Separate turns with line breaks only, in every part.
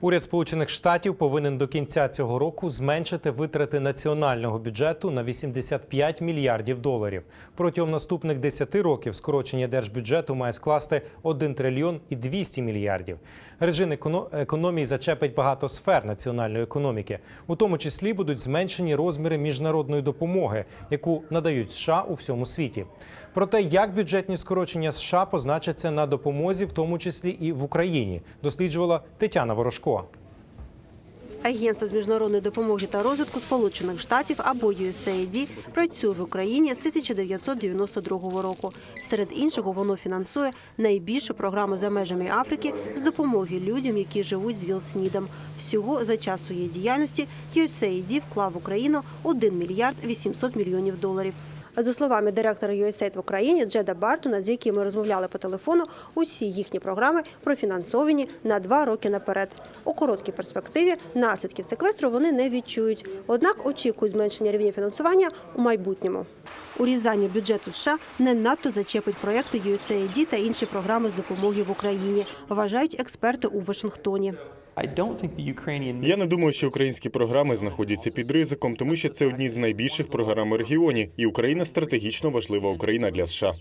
Уряд Сполучених Штатів повинен до кінця цього року зменшити витрати національного бюджету на 85 мільярдів доларів. Протягом наступних 10 років скорочення держбюджету має скласти 1 трильйон і 200 мільярдів. Режим еконо- економії зачепить багато сфер національної економіки. У тому числі будуть зменшені розміри міжнародної допомоги, яку надають США у всьому світі. Про те, як бюджетні скорочення США позначаться на допомозі, в тому числі і в Україні, досліджувала Тетяна Ворожко.
Агентство з міжнародної допомоги та розвитку Сполучених Штатів або USAID працює в Україні з 1992 року. Серед іншого, воно фінансує найбільшу програму за межами Африки з допомоги людям, які живуть з ВІЛ-СНІДом. Всього за час своєї діяльності USAID вклав в Україну 1 мільярд 800 мільйонів доларів. За словами директора USAID в Україні Джеда Бартона, з яким ми розмовляли по телефону, усі їхні програми профінансовані на два роки наперед. У короткій перспективі наслідків секвестру вони не відчують. Однак очікують зменшення рівня фінансування у майбутньому. Урізання бюджету США не надто зачепить проекти USAID та інші програми з допомоги в Україні, вважають експерти у Вашингтоні.
Я не думаю, що українські програми знаходяться під ризиком, тому що це одні з найбільших програм у регіоні, і Україна стратегічно важлива Україна для США.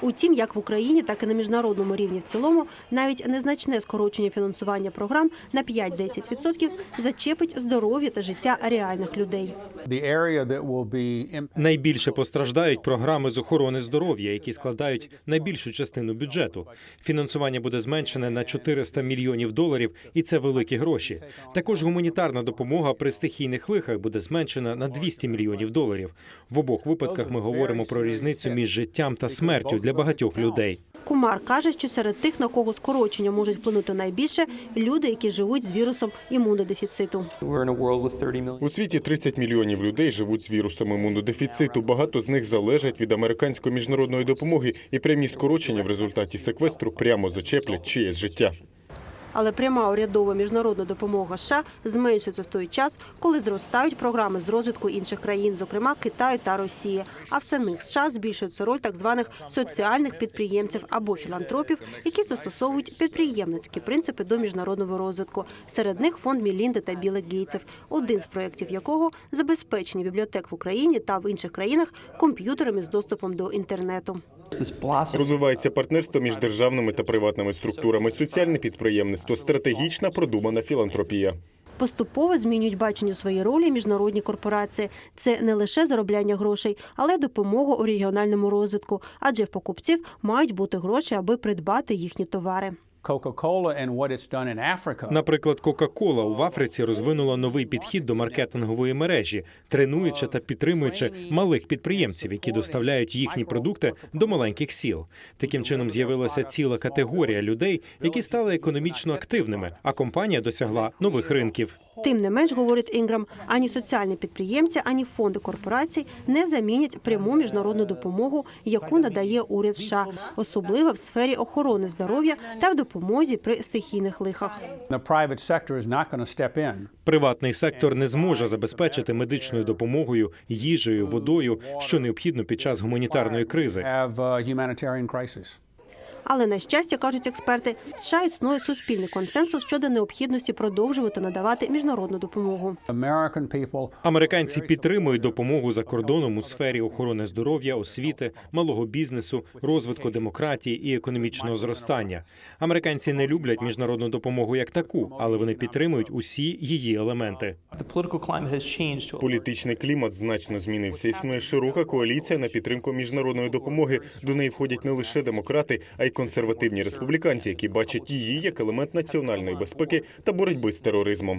Утім, як в Україні, так і на міжнародному рівні в цілому, навіть незначне скорочення фінансування програм на 5-10% зачепить здоров'я та життя реальних людей.
Найбільше постраждають програми з охорони здоров'я, які складають найбільшу частину бюджету. Фінансування буде зменшене на 400 мільйонів доларів, і це великі гроші. Також гуманітарна допомога при стихійних лихах буде зменшена на 200 мільйонів доларів. В обох випадках ми говоримо про різницю між життям та смертю для багатьох людей.
Кумар каже, що серед тих, на кого скорочення можуть вплинути найбільше, люди, які живуть з вірусом імунодефіциту.
We're in a world with 30 million.
У світі 30 мільйонів людей живуть з вірусом імунодефіциту. Багато з них залежать від американської міжнародної допомоги, і прямі скорочення в результаті секвестру прямо зачеплять чиєсь життя.
Але пряма урядова міжнародна допомога США зменшується в той час, коли зростають програми з розвитку інших країн, зокрема Китаю та Росії. А в самих США збільшується роль так званих соціальних підприємців або філантропів, які застосовують підприємницькі принципи до міжнародного розвитку. Серед них фонд Мілінди та Біла Гейтсів, один з проєктів якого забезпечення бібліотек в Україні та в інших країнах комп'ютерами з доступом до інтернету.
Розвивається партнерство між державними та приватними структурами, соціальне підприємництво, стратегічна продумана філантропія.
Поступово змінюють бачення своєї ролі міжнародні корпорації. Це не лише заробляння грошей, але й допомога у регіональному розвитку. Адже в покупців мають бути гроші, аби придбати їхні товари.
Coca-Cola and what it's done in Africa.
Наприклад, Кока-Кола в Африці розвинула новий підхід до маркетингової мережі, тренуючи та підтримуючи малих підприємців, які доставляють їхні продукти до маленьких сіл. Таким чином з'явилася ціла категорія людей, які стали економічно активними, а компанія досягла нових ринків.
Тим не менш, говорить Інграм, ані соціальні підприємці, ані фонди корпорацій не замінять пряму міжнародну допомогу, яку надає уряд США, особливо в сфері охорони здоров'я та в допомозі при стихійних лихах.
Приватний сектор не зможе забезпечити медичною допомогою, їжею, водою, що необхідно під час гуманітарної кризи.
Але на щастя, кажуть експерти, в США існує суспільний консенсус щодо необхідності продовжувати надавати міжнародну допомогу.
Американці підтримують допомогу за кордоном у сфері охорони здоров'я, освіти, малого бізнесу, розвитку демократії і економічного зростання. Американці не люблять міжнародну допомогу як таку, але вони підтримують усі її елементи.
Політичний клімат значно змінився. Існує широка коаліція на підтримку міжнародної допомоги. До неї входять не лише демократи, а й консервативні республіканці, які бачать її як елемент національної безпеки та боротьби з тероризмом.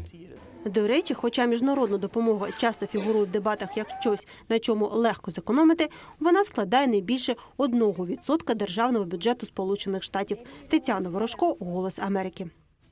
До речі, хоча міжнародна допомога часто фігурує в дебатах як щось, на чому легко зекономити, вона складає не більше 1% державного бюджету Сполучених Штатів. Тетяна Ворожко, Голос Америки.